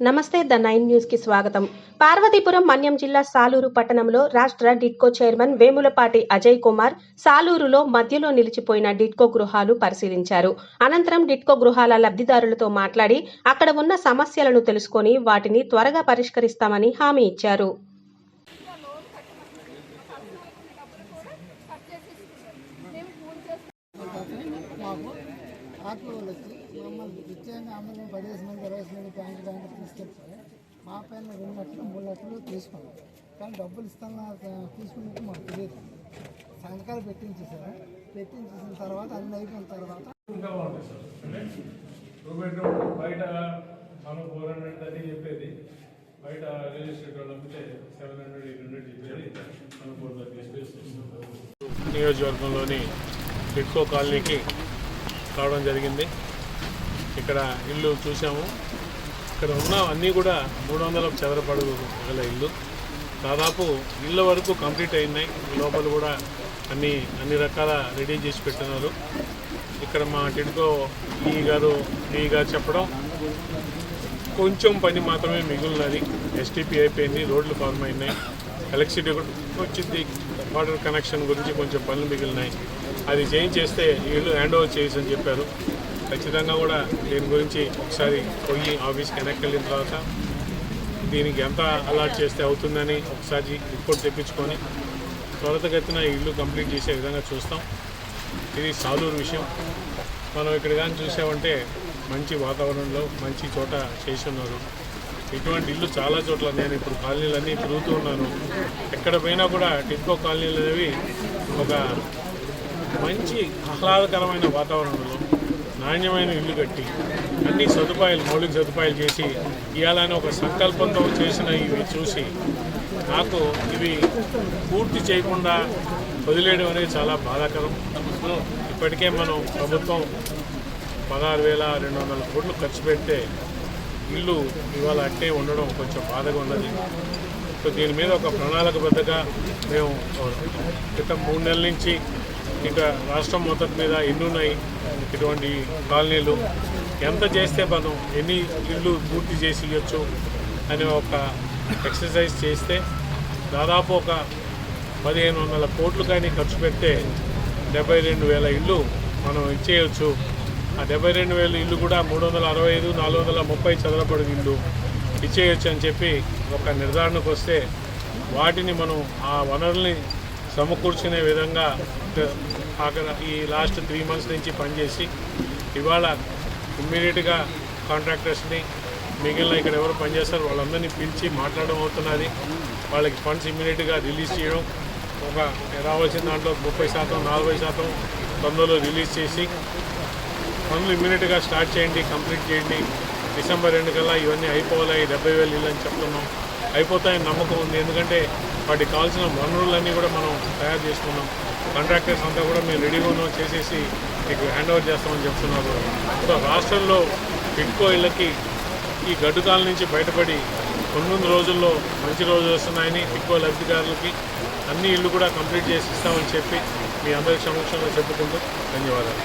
నమస్తే the nine న్యూస్కి స్వాగతం. పార్వతీపురం మన్యం జిల్లా సాలూరు పట్టణంలో రాష్ట్ర డిట్కో చైర్మన్ వేములపాటి అజయ్ కుమార్ సాలూరులో మధ్యలో నిలిచిపోయిన డిట్కో గృహాలు పరిశీలించారు. అనంతరం డిట్కో గృహాల లబ్ధిదారులతో మాట్లాడి అక్కడ ఉన్న సమస్యలను తెలుసుకొని వాటిని త్వరగా పరిష్కరిస్తామని హామీ ఇచ్చారు. మాకు వచ్చి మమ్మల్ని నిత్యంగా అందరూ పదిహేను మంది ఇరవై మంది బ్యాంక్ మా పైన రెండు లక్షలు మూడు లక్షలు తీసుకున్నాం కానీ డబ్బులు ఇస్తాను తీసుకున్నట్టు మాకు తెలియదు. సంతకాలు పెట్టించేసారు పెట్టించేసిన తర్వాత అన్ని అయిపోయిన తర్వాత బయట మనం ఫోర్ హండ్రెడ్ అని చెప్పేది బయట రియల్ ఎస్టేట్ వాళ్ళు అమ్మితే సెవెన్ హండ్రెడ్ ఎయిట్ హండ్రెడ్ చెప్పేది మనం ఫోర్ థర్టీ నియోజకవర్గంలోని టిట్కో కాలనీకి రావడం జరిగింది. ఇక్కడ ఇల్లు చూసాము ఇక్కడ ఉన్న అన్నీ కూడా మూడు వందల చదరపడుగు గల ఇల్లు. దాదాపు ఇళ్ళ వరకు కంప్లీట్ అయినాయి లోపల కూడా అన్ని అన్ని రకాల రెడీ చేసి పెట్టినారు. ఇక్కడ మా టిడ్కో ఈ గారు ఈ గారు చెప్పడం కొంచెం పని మాత్రమే మిగిలినది ఎస్టీపీ అయిపోయింది రోడ్లు ఫార్మ్ అయినాయి. ఎలక్ట్రిసిటీ కూడా వచ్చింది. వాటర్ కనెక్షన్ గురించి కొంచెం పనులు మిగిలినాయి. అది చేంజ్ చేస్తే వీళ్ళు హ్యాండ్ ఓవర్ చేయొచ్చు అని చెప్పారు. ఖచ్చితంగా కూడా దీని గురించి ఒకసారి పోయి ఆఫీస్కి వెనక్కి వెళ్ళిన తర్వాత దీనికి ఎంత అలాట్ చేస్తే అవుతుందని ఒకసారి రిపోర్ట్ తెప్పించుకొని త్వరతగతిన ఇల్లు కంప్లీట్ చేసే విధంగా చూస్తాం. ఇది సాలూరు విషయం. మనం ఇక్కడ కానీ చూసామంటే మంచి వాతావరణంలో మంచి చోట చేసి ఉన్నారు. ఇటువంటి ఇల్లు చాలా చోట్ల నేను ఇప్పుడు కాలనీలన్నీ తిరుగుతూ ఉన్నాను. ఎక్కడ పోయినా కూడా టిక్కో కాలనీలు అనేవి ఒక మంచి ఆహ్లాదకరమైన వాతావరణంలో నాణ్యమైన ఇల్లు కట్టి అన్ని సదుపాయాలు మౌలిక సదుపాయాలు చేసి ఇవ్వాలని ఒక సంకల్పంతో చేసిన ఇవి చూసి నాకు ఇవి పూర్తి చేయకుండా వదిలేయడం అనేది చాలా బాధాకరం. ఇప్పటికే మనం ప్రభుత్వం పదహారు వేల రెండు వందల కోట్లు ఖర్చు పెడితే ఇల్లు ఇవాళ అట్టే ఉండడం కొంచెం బాధగా ఉన్నది. సో దీని మీద ఒక ప్రణాళికబద్ధంగా మేము క్రితం మూడు నెలల నుంచి ఇక రాష్ట్రం మొత్తం మీద ఎన్ని ఉన్నాయి ఇటువంటి కాలనీలు ఎంత చేస్తే మనం ఎన్ని ఇల్లు పూర్తి చేసి ఇవ్వచ్చు అనే ఒక ఎక్సర్సైజ్ చేస్తే దాదాపు ఒక పదిహేను వందల కోట్లు కానీ ఖర్చు పెడితే డెబ్బై రెండు వేల ఇల్లు మనం ఇచ్చేయచ్చు. ఆ డెబ్బై రెండు వేల ఇల్లు కూడా మూడు వందల అరవై ఐదు నాలుగు వందల ముప్పై చదరపడి ఇల్లు ఇచ్చేయచ్చు అని చెప్పి ఒక నిర్ధారణకు వస్తే వాటిని మనం ఆ వనరుల్ని సమకూర్చునే విధంగా అక్కడ ఈ లాస్ట్ త్రీ మంత్స్ నుంచి పనిచేసి ఇవాళ ఇమ్మీడియట్గా కాంట్రాక్టర్స్ని మిగిలిన ఇక్కడ ఎవరు పనిచేస్తారు వాళ్ళందరినీ పిలిచి మాట్లాడడం అవుతున్నది. వాళ్ళకి ఫండ్స్ ఇమ్మీడియట్గా రిలీజ్ చేయడం ఒక రావాల్సిన దాంట్లో ముప్పై శాతం నలభై శాతం తొందరలో రిలీజ్ చేసి పనులు ఇమ్మీడియట్గా స్టార్ట్ చేయండి కంప్లీట్ చేయండి. డిసెంబర్ రెండు కల్లా ఇవన్నీ అయిపోవాలి డెబ్బై వేలు ఇల్లు అని చెప్తున్నాం. అయిపోతాయని నమ్మకం ఉంది. ఎందుకంటే వాటికి కావాల్సిన వనరులన్నీ కూడా మనం తయారు చేసుకున్నాం. కాంట్రాక్టర్స్ అంతా కూడా మేము రెడీగా ఉన్నాం చేసేసి మీకు హ్యాండ్ ఓవర్ చేస్తామని చెప్తున్నారు సో రాష్ట్రంలో టిడ్కో ఇళ్ళకి ఈ గడ్డుకాల నుంచి బయటపడి కొన్ని రోజుల్లో మంచి రోజులు వస్తున్నాయని ఎక్కువ లబ్ధిదారులకి అన్ని ఇళ్ళు కూడా కంప్లీట్ చేసి ఇస్తామని చెప్పి మీ అందరి సమక్షంలో చెప్పుకుంటూ ధన్యవాదాలు.